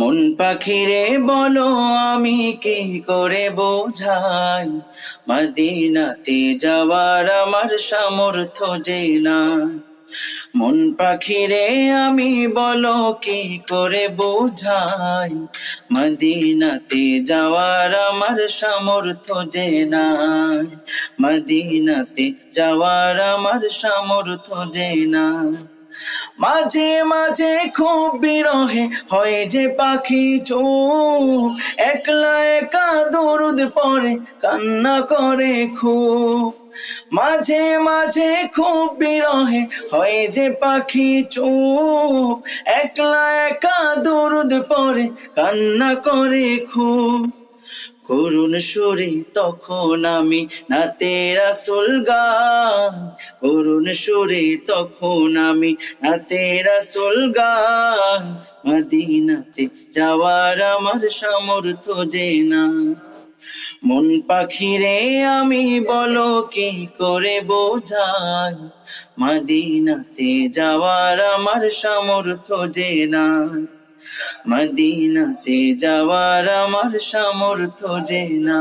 মন পাখিরে বলো, আমি কি করে বোঝাই? মদিনাতে যাওয়ার আমার সামর্থ্য যে না। মন পাখিরে আমি বলো, কি করে বোঝাই? মদিনাতে যাওয়ার আমার সামর্থ্য যে নাই মদিনাতে যাওয়ার আমার সামর্থ্য যে নাই মাঝে মাঝে খুব বিরহে হয় যে পাখি চোখ। একলা একা দরুদ পরে কান্না করে খুব। মাঝে মাঝে খুব বিরহে হয় যে পাখি চুপ একলা একা দরুদ পরে কান্না করে খুব। করুণ সুরে তখন আমি নাতে রাসুল গান। করুণ সুরে তখন আমি নাতে রাসুল গান। মদিনাতে যাওয়ার আমার সামর্থ্য যে না। মন পাখিরে আমি বলো কি করে বোঝাই? মদিনাতে যাওয়ার আমার সামর্থ্য যে না। মদিনাতে যাওয়ার আমার সামর্থ্য যে না।